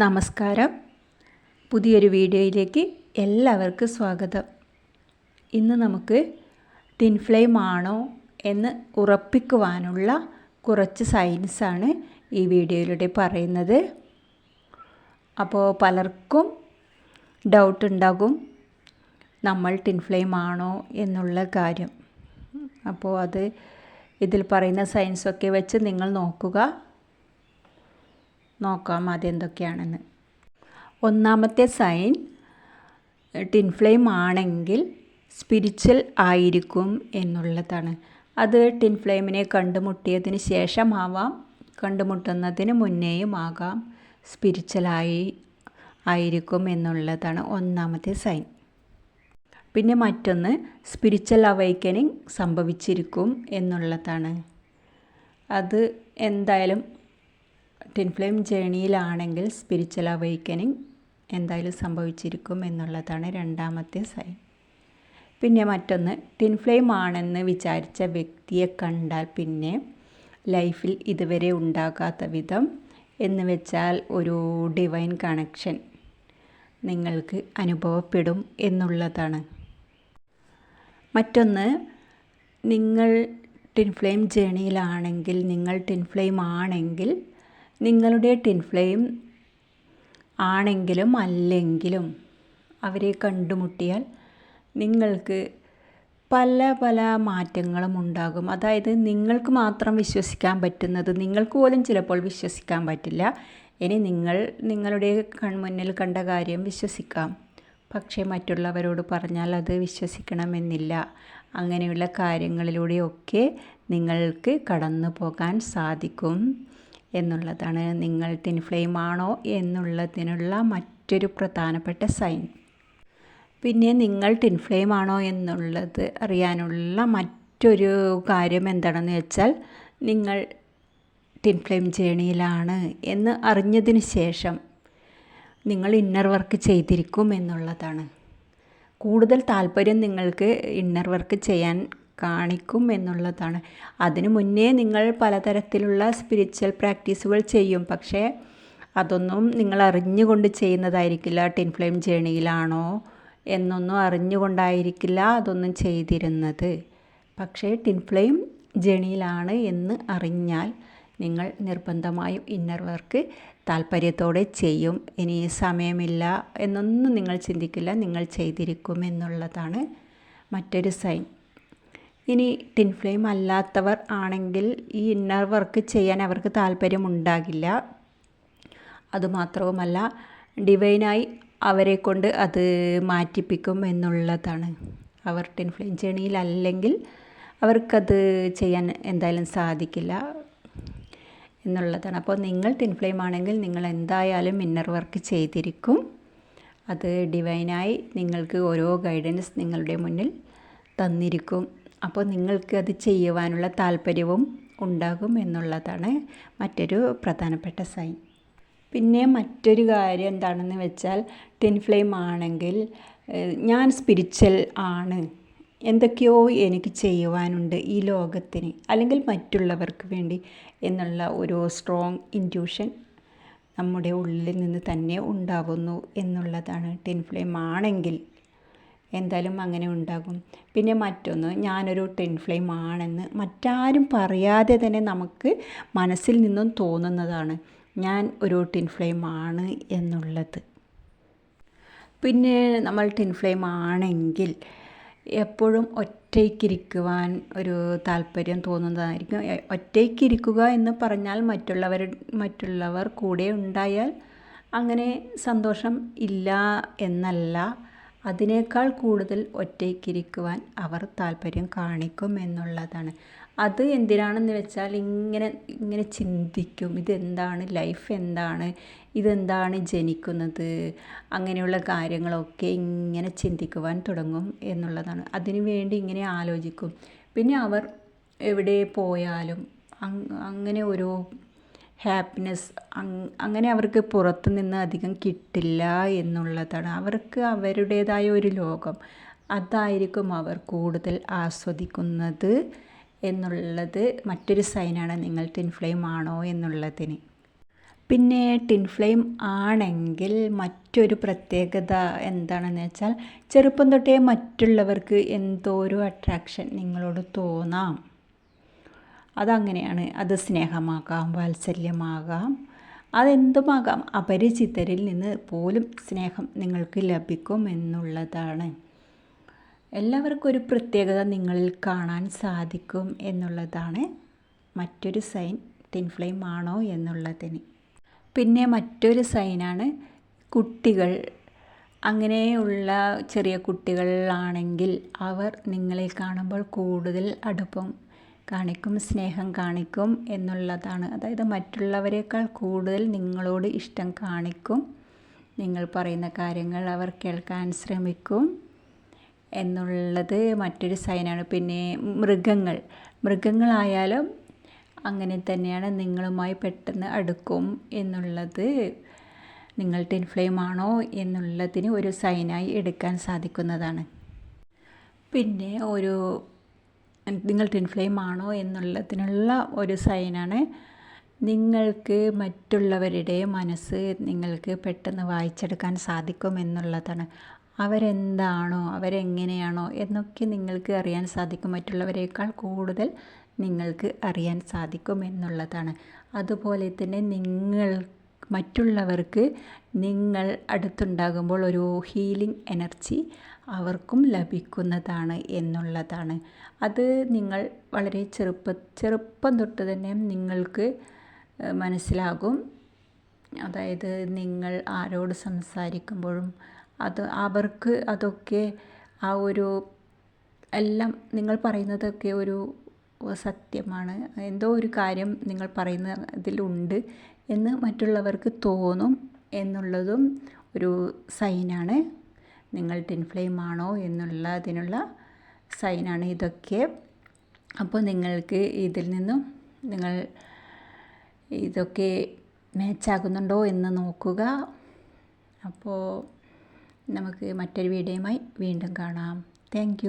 നമസ്കാരം. പുതിയൊരു വീഡിയോയിലേക്ക് എല്ലാവർക്കും സ്വാഗതം. ഇന്ന് നമുക്ക് ടിൻ ഫ്ലെയിം ആണോ എന്ന് ഉറപ്പിക്കുവാനുള്ള കുറച്ച് സയൻസാണ് ഈ വീഡിയോയിലൂടെ പറയുന്നത്. അപ്പോൾ പലർക്കും ഡൗട്ട് ഉണ്ടാകും നമ്മൾ ടിൻ ഫ്ലെയിം ആണോ എന്നുള്ള കാര്യം. അപ്പോൾ അത് ഇതിൽ പറയുന്ന സയൻസൊക്കെ വെച്ച് നിങ്ങൾ നോക്കുക. നോക്കാം അതെന്തൊക്കെയാണെന്ന്. ഒന്നാമത്തെ സൈൻ ടിൻ ഫ്ലെയിം ആണെങ്കിൽ സ്പിരിച്വൽ ആയിരിക്കും എന്നുള്ളതാണ്. അത് ടിൻ ഫ്ലെയിമിനെ കണ്ടുമുട്ടിയതിന് ശേഷമാവാം കണ്ടുമുട്ടുന്നതിന് മുന്നേയും ആകാം സ്പിരിച്വലായി ആയിരിക്കും എന്നുള്ളതാണ് ഒന്നാമത്തെ സൈൻ. പിന്നെ മറ്റൊന്ന് സ്പിരിച്വൽ അവൈക്കനിങ് സംഭവിച്ചിരിക്കും എന്നുള്ളതാണ്. അത് എന്തായാലും ടിൻ ഫ്ലെയിം ജേണിയിലാണെങ്കിൽ സ്പിരിച്വൽ അവൈക്കനിങ് എന്തായാലും സംഭവിച്ചിരിക്കും എന്നുള്ളതാണ് രണ്ടാമത്തെ സൈൻ പിന്നെ മറ്റൊന്ന് ടിൻ ഫ്ലെയിം ആണെന്ന് വിചാരിച്ച വ്യക്തിയെ കണ്ടാൽ പിന്നെ ലൈഫിൽ ഇതുവരെ ഉണ്ടാകാത്ത വിധം എന്ന് വെച്ചാൽ ഒരു ഡിവൈൻ കണക്ഷൻ നിങ്ങൾക്ക് അനുഭവപ്പെടും എന്നുള്ളതാണ്. മറ്റൊന്ന് നിങ്ങൾ ടിൻ ഫ്ലെയിം ജേണിയിലാണെങ്കിൽ നിങ്ങൾ ടിൻ ഫ്ലെയിം ആണെങ്കിൽ നിങ്ങളുടെ ടിൻ ഫ്ലെയിം ആണെങ്കിലും അല്ലെങ്കിലും അവരെ കണ്ടുമുട്ടിയാൽ നിങ്ങൾക്ക് പല പല മാറ്റങ്ങളും ഉണ്ടാകും. അതായത് നിങ്ങൾക്ക് മാത്രം വിശ്വസിക്കാൻ പറ്റുന്നത് നിങ്ങൾക്ക് പോലും ചിലപ്പോൾ വിശ്വസിക്കാൻ പറ്റില്ല. ഇനി നിങ്ങൾ നിങ്ങളുടെ കൺമുന്നിൽ കണ്ട കാര്യം വിശ്വസിക്കാം. പക്ഷേ മറ്റുള്ളവരോട് പറഞ്ഞാൽ അത് വിശ്വസിക്കണമെന്നില്ല. അങ്ങനെയുള്ള കാര്യങ്ങളിലൂടെയൊക്കെ നിങ്ങൾക്ക് കടന്നു പോകാൻ സാധിക്കും. എന്നുള്ളതാണ് നിങ്ങൾ തിൻ ഫ്ലെയിം ആണോ എന്നുള്ളതിനുള്ള മറ്റൊരു പ്രധാനപ്പെട്ട സൈൻ പിന്നെ നിങ്ങൾ തിൻ ഫ്ലെയിം ആണോ എന്നുള്ളത് അറിയാനുള്ള മറ്റൊരു കാര്യം എന്താണെന്ന് വെച്ചാൽ നിങ്ങൾ ടിൻ ഫ്ലെയിം ജേണിയിലാണ് എന്ന് അറിഞ്ഞതിന് ശേഷം നിങ്ങൾ ഇന്നർ വർക്ക് ചെയ്തിരിക്കും എന്നുള്ളതാണ്. കൂടുതൽ താല്പര്യം നിങ്ങൾക്ക് ഇന്നർ വർക്ക് ചെയ്യാൻ കാണിക്കും എന്നുള്ളതാണ്. അതിനു മുന്നേ നിങ്ങൾ പലതരത്തിലുള്ള സ്പിരിച്വൽ പ്രാക്ടീസുകൾ ചെയ്യും. പക്ഷേ അതൊന്നും നിങ്ങൾ അറിഞ്ഞുകൊണ്ട് ചെയ്യുന്നതായിരിക്കില്ല. ടിൻ ഫ്ലെയിം ജേണിയിലാണോ എന്നൊന്നും അറിഞ്ഞുകൊണ്ടായിരിക്കില്ല അതൊന്നും ചെയ്തിരുന്നത്. പക്ഷേ ടിൻ ഫ്ലെയിം ജേണിയിലാണ് എന്ന് അറിഞ്ഞാൽ നിങ്ങൾ നിർബന്ധമായും ഇന്നർ വർക്ക് താല്പര്യത്തോടെ ചെയ്യും. ഇനി സമയമില്ല എന്നൊന്നും നിങ്ങൾ ചിന്തിക്കില്ല. നിങ്ങൾ ചെയ്തിരിക്കും എന്നുള്ളതാണ് മറ്റൊരു സൈൻ ഇനി ടിൻ ഫ്ലെയിം അല്ലാത്തവർ ആണെങ്കിൽ ഈ ഇന്നർ വർക്ക് ചെയ്യാൻ അവർക്ക് താല്പര്യമുണ്ടാകില്ല. അതുമാത്രവുമല്ല ഡിവൈനായി അവരെ കൊണ്ട് അത് മാറ്റിപ്പിക്കും എന്നുള്ളതാണ്. അവർ ടിൻ ഫ്ലെയിം ജേണിയിലല്ലെങ്കിൽ അവർക്കത് ചെയ്യാൻ എന്തായാലും സാധിക്കില്ല എന്നുള്ളതാണ്. അപ്പോൾ നിങ്ങൾ ടിൻ ഫ്ലെയിം ആണെങ്കിൽ നിങ്ങൾ എന്തായാലും ഇന്നർ വർക്ക് ചെയ്തിരിക്കും. അത് ഡിവൈനായി നിങ്ങൾക്ക് ഓരോ ഗൈഡൻസ് നിങ്ങളുടെ മുന്നിൽ തന്നിരിക്കും. അപ്പോൾ നിങ്ങൾക്ക് അത് ചെയ്യുവാനുള്ള താല്പര്യവും ഉണ്ടാകും എന്നുള്ളതാണ് മറ്റൊരു പ്രധാനപ്പെട്ട സൈൻ പിന്നെ മറ്റൊരു കാര്യം എന്താണെന്ന് വെച്ചാൽ ടിൻ ഫ്ലെയിം ആണെങ്കിൽ ഞാൻ സ്പിരിച്വൽ ആണ്. എന്തൊക്കെയോ എനിക്ക് ചെയ്യുവാനുണ്ട് ഈ ലോകത്തിന് അല്ലെങ്കിൽ മറ്റുള്ളവർക്ക് വേണ്ടി എന്നുള്ള ഒരു സ്ട്രോങ് ഇന്റ്യൂഷൻ നമ്മുടെ ഉള്ളിൽ നിന്ന് തന്നെ ഉണ്ടാവുന്നു എന്നുള്ളതാണ് ടിൻ ഫ്ലെയിം ആണെങ്കിൽ. എന്തായാലും അങ്ങനെ ഉണ്ടാകും. പിന്നെ മറ്റൊന്ന് ഞാനൊരു ടെൻ ഫ്ലെയിം ആണെന്ന് മറ്റാരും പറയാതെ തന്നെ നമുക്ക് മനസ്സിൽ നിന്നും തോന്നുന്നതാണ്. ഞാൻ ഒരു ടിൻ ഫ്ലെയിം ആണ് എന്നുള്ളത്. പിന്നെ നമ്മൾ ടിൻ ഫ്ലെയിം ആണെങ്കിൽ എപ്പോഴും ഒറ്റയ്ക്കിരിക്കുവാൻ ഒരു താല്പര്യം തോന്നുന്നതായിരിക്കും. ഒറ്റയ്ക്കിരിക്കുക എന്ന് പറഞ്ഞാൽ മറ്റുള്ളവർ മറ്റുള്ളവർ കൂടെ ഉണ്ടായാൽ അങ്ങനെ സന്തോഷം ഇല്ല എന്നല്ല. അതിനേക്കാൾ കൂടുതൽ ഒറ്റയ്ക്കിരിക്കുവാൻ അവർ താല്പര്യം കാണിക്കും എന്നുള്ളതാണ്. അത് എന്തിനാണെന്ന് വെച്ചാൽ ഇങ്ങനെ ഇങ്ങനെ ചിന്തിക്കും. ഇതെന്താണ്? ലൈഫ് എന്താണ്? ഇതെന്താണ് ജനിക്കുന്നത്? അങ്ങനെയുള്ള കാര്യങ്ങളൊക്കെ ഇങ്ങനെ ചിന്തിക്കുവാൻ തുടങ്ങും എന്നുള്ളതാണ്. അതിനു വേണ്ടി ഇങ്ങനെ ആലോചിക്കും. പിന്നെ അവർ എവിടെ പോയാലും അങ്ങനെ ഓരോ ഹാപ്പിനെസ് അങ്ങനെ അവർക്ക് പുറത്തു നിന്ന് അധികം കിട്ടില്ല എന്നുള്ളതാണ്. അവർക്ക് അവരുടേതായ ഒരു ലോകം. അതായിരിക്കും അവർ കൂടുതൽ ആസ്വദിക്കുന്നത് എന്നുള്ളത് മറ്റൊരു സൈനാണ് നിങ്ങൾ ടിൻ ഫ്ലെയിം ആണോ എന്നുള്ളതിന്. പിന്നെ ടിൻ ഫ്ലെയിം ആണെങ്കിൽ മറ്റൊരു പ്രത്യേകത എന്താണെന്ന് വെച്ചാൽ ചെറുപ്പം തൊട്ടേ മറ്റുള്ളവർക്ക് എന്തോ ഒരു അട്രാക്ഷൻ നിങ്ങളോട് തോന്നാം. അതങ്ങനെയാണ്. അത് സ്നേഹമാകാം വാത്സല്യമാകാം അതെന്തുമാകാം. അപരിചിതരിൽ നിന്ന് പോലും സ്നേഹം നിങ്ങൾക്ക് ലഭിക്കും എന്നുള്ളതാണ്. എല്ലാവർക്കും ഒരു പ്രത്യേകത നിങ്ങളിൽ കാണാൻ സാധിക്കും എന്നുള്ളതാണ്. മറ്റൊരു സൈൻ തിൻ ഫ്ലെയിം ആണോ എന്നുള്ളതിന്. പിന്നെ മറ്റൊരു സൈനാണ് കുട്ടികൾ. അങ്ങനെയുള്ള ചെറിയ കുട്ടികളാണെങ്കിൽ അവർ നിങ്ങളെ കാണുമ്പോൾ കൂടുതൽ അടുപ്പം കാണിക്കും സ്നേഹം കാണിക്കും എന്നുള്ളതാണ്. അതായത് മറ്റുള്ളവരെക്കാൾ കൂടുതൽ നിങ്ങളോട് ഇഷ്ടം കാണിക്കും. നിങ്ങൾ പറയുന്ന കാര്യങ്ങൾ അവർ കേൾക്കാൻ ശ്രമിക്കും എന്നുള്ളത് മറ്റൊരു സൈനാണ്. പിന്നെ മൃഗങ്ങൾ. മൃഗങ്ങളായാലും അങ്ങനെ തന്നെയാണ് നിങ്ങളുമായി പെട്ടെന്ന് അടുക്കും എന്നുള്ളത് നിങ്ങൾ ടിൻ ഫ്ലെയിം ആണോ എന്നുള്ളതിന് ഒരു സൈനായി എടുക്കാൻ സാധിക്കുന്നതാണ്. പിന്നെ ഒരു നിങ്ങൾ ടിൻ ഫ്ലെയിം ആണോ എന്നുള്ളതിനുള്ള ഒരു സൈനാണ്. നിങ്ങൾക്ക് മറ്റുള്ളവരുടെ മനസ്സ് നിങ്ങൾക്ക് പെട്ടെന്ന് വായിച്ചെടുക്കാൻ സാധിക്കും എന്നുള്ളതാണ്. അവരെന്താണോ അവരെങ്ങനെയാണോ എന്നൊക്കെ നിങ്ങൾക്ക് അറിയാൻ സാധിക്കും. മറ്റുള്ളവരെക്കാൾ കൂടുതൽ നിങ്ങൾക്ക് അറിയാൻ സാധിക്കും എന്നുള്ളതാണ്. അതുപോലെ തന്നെ നിങ്ങൾ മറ്റുള്ളവർക്ക് നിങ്ങൾ അടുത്തുണ്ടാകുമ്പോൾ ഒരു ഹീലിംഗ് എനർജി അവർക്കും ലഭിക്കുന്നതാണ് എന്നുള്ളതാണ്. അത് നിങ്ങൾ വളരെ ചെറുപ്പ ചെറുപ്പം തൊട്ട് തന്നെ നിങ്ങൾക്ക് മനസ്സിലാകും. അതായത് നിങ്ങൾ ആരോട് സംസാരിക്കുമ്പോഴും അത് അവർക്ക് അതൊക്കെ ആ ഒരു എല്ലാം നിങ്ങൾ പറയുന്നതൊക്കെ ഒരു സത്യമാണ്. എന്തോ ഒരു കാര്യം നിങ്ങൾ പറയുന്ന ഇതിലുണ്ട് എന്ന് മറ്റുള്ളവർക്ക് തോന്നും എന്നുള്ളതും ഒരു സൈനാണ്. നിങ്ങൾ ടിൻ ഫ്ലെയിം ആണോ എന്നുള്ളതിനുള്ള സൈനാണ് ഇതൊക്കെ. അപ്പോൾ നിങ്ങൾക്ക് ഇതിൽ നിന്നും നിങ്ങൾ ഇതൊക്കെ മാച്ചാകുന്നുണ്ടോ എന്ന് നോക്കുക. അപ്പോൾ നമുക്ക് മറ്റൊരു വീഡിയോയുമായി വീണ്ടും കാണാം. താങ്ക്